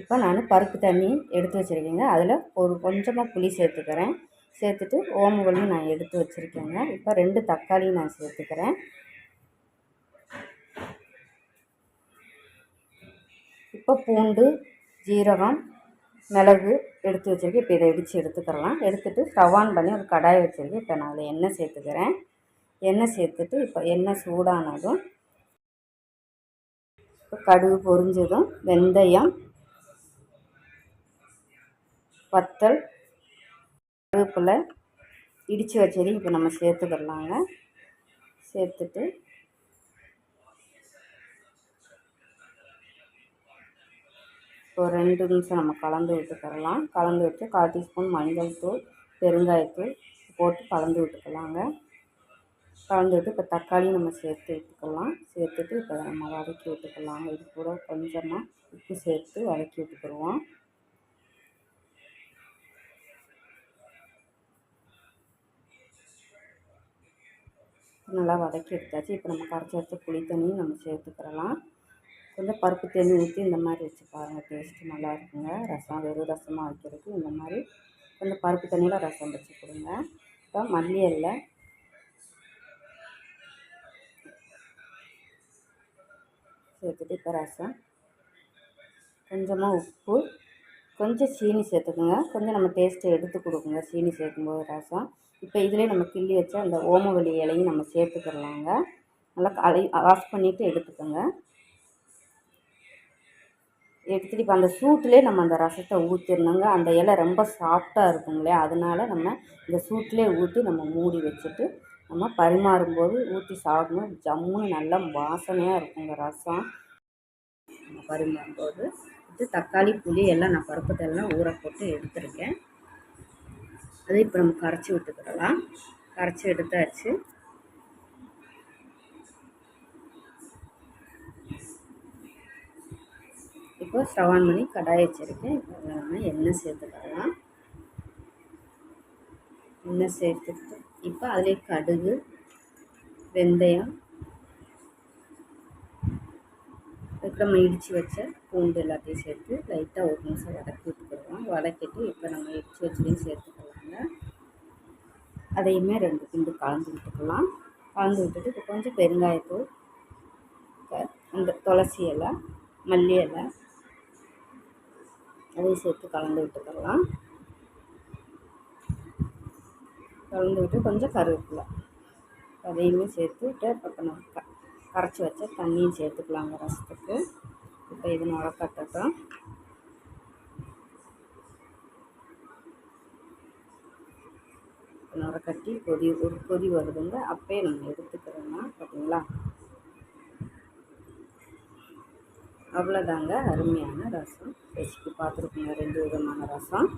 இப்போ நான் பருப்பு தண்ணி எடுத்து வச்சுருக்கேங்க. அதில் ஒரு கொஞ்சமாக புளி சேர்த்துக்கிறேன். சேர்த்துட்டு ஓமவல்லியும் நான் எடுத்து வச்சுருக்கேங்க. இப்போ ரெண்டு தக்காளியும் நான் சேர்த்துக்கிறேன். இப்போ பூண்டு ஜீரகம் மிளகு எடுத்து வச்சுருக்கேன். இப்போ இதை இடித்து எடுத்துக்கிறலாம் எடுத்துகிட்டு ஸ்டவ் ஆன் பண்ணி ஒரு கடாய் வச்சுருக்கேன். இப்போ நான் அதில் எண்ணெய் சேர்த்துக்கிறேன். எண்ணெய் சேர்த்துட்டு இப்போ எண்ணெய் சூடானதும் இப்போ கடுகு பொரிஞ்சதும் வெந்தயம் வத்தல் கருவேப்பிலை இடித்து வச்சதையும் இப்போ நம்ம சேர்த்துக்கிடலாங்க சேர்த்துட்டு ஒரு ரெண்டு நிமிஷம் நம்ம கலந்து விட்டுக்கிடலாம் கலந்து விட்டு கால் டீஸ்பூன் மஞ்சள் தூள் பெருங்காயத்தூள் போட்டு கலந்து விட்டுக்கலாங்க. கலந்து விட்டு இப்போ தக்காளி நம்ம சேர்த்து விட்டுக்கலாம். சேர்த்துட்டு இப்போ நம்ம வதக்கி விட்டுக்கலாங்க. இது கூட கொஞ்சமாக உப்பு சேர்த்து வதக்கி விட்டுக்கிடுவோம் நல்லா வதக்கி எடுத்தாச்சு. இப்போ நம்ம கரைச்சி வச்ச புளி தண்ணியும் நம்ம சேர்த்துக்கிறலாம். கொஞ்சம் பருப்பு தண்ணி ஊற்றி இந்த மாதிரி வச்சு பாருங்கள் டேஸ்ட்டு நல்லா இருக்குங்க. ரசம் வெறும் ரசமாக வைக்கிறதுக்கு இந்த மாதிரி கொஞ்சம் பருப்பு தண்ணியில் ரசம் வச்சு கொடுங்க. இப்போ மல்லி அல்ல. சேர்த்துட்டு இப்போ ரசம். கொஞ்சமாக உப்பு. கொஞ்சம் சீனி சேர்த்துக்குங்க. கொஞ்சம் நம்ம டேஸ்ட்டை எடுத்து கொடுக்குங்க. சீனி சேர்க்கும்போது ரசம். இப்போ இதிலே நம்ம கிள்ளி வச்ச அந்த ஓமவெளி இலையும் நம்ம சேர்த்துக்கிடலாங்க நல்லா கலை வாஷ் பண்ணிவிட்டு எடுத்துக்கோங்க. எடுத்துகிட்டு இப்போ அந்த சூட்டிலே நம்ம அந்த ரசத்தை ஊற்றிடணுங்க அந்த இலை ரொம்ப சாஃப்டாக இருக்குங்களே அதனால் அதனால நம்ம இந்த சூட்டிலே ஊற்றி நம்ம மூடி வச்சுட்டு நம்ம பரிமாறும்போது ஊற்றி சாப்பிடணும். ஜம்முன்னு நல்லா வாசனையாக இருக்குங்க ரசம். நம்ம பரிமாறும்போது இது தக்காளி புளி எல்லாம் நான் பருப்பு ஊற போட்டு எடுத்துருக்கேன். அதை இப்போ நம்ம கரைச்சி விட்டுக்கிடலாம் கரைச்சி எடுத்தாச்சு. இப்போ ஸ்டவ் ஆன் பண்ணி கடாய் வச்சுருக்கேன். இப்போ நம்ம எண்ணெய் சேர்த்துக்கலாம் எண்ணெய் சேர்த்துக்கிட்டு இப்போ அதிலே கடுகு வெந்தயம் அதுக்கு நம்ம இடித்து வச்ச பூண்டு எல்லாத்தையும் சேர்த்து லைட்டாக ஒரு நிமிஷம் வதக்கி விட்டுக்கிடுவோம் வதக்கிட்டு இப்போ நம்ம இடித்து வச்சதையும் சேர்த்து அதையுமே ரெண்டு துண்டு கலந்து விட்டுக்கலாம். கலந்து விட்டுட்டு இப்போ கொஞ்சம் பெருங்காயத்தூள் இந்த துளசி இலை மல்லி இலை அதையும் சேர்த்து கலந்து விட்டுக்கலாம். கலந்து விட்டு கொஞ்சம் கருவேப்பிலை அதையுமே சேர்த்து விட்டு இப்போ நம்ம க கரைச்சி வச்ச தண்ணியும் சேர்த்துக்கலாங்க ரசத்துக்கு. இப்போ இது நல்லா நுர கட்டி கொதி ஒரு கொதி வருதுங்க. அப்போயே நம்ம எடுத்துக்கிறோம்னா பார்த்தீங்களா அவ்வளோதாங்க அருமையான ரசம். ரெசிபி பார்த்துருக்கோங்க ரெண்டு விதமான ரசம்.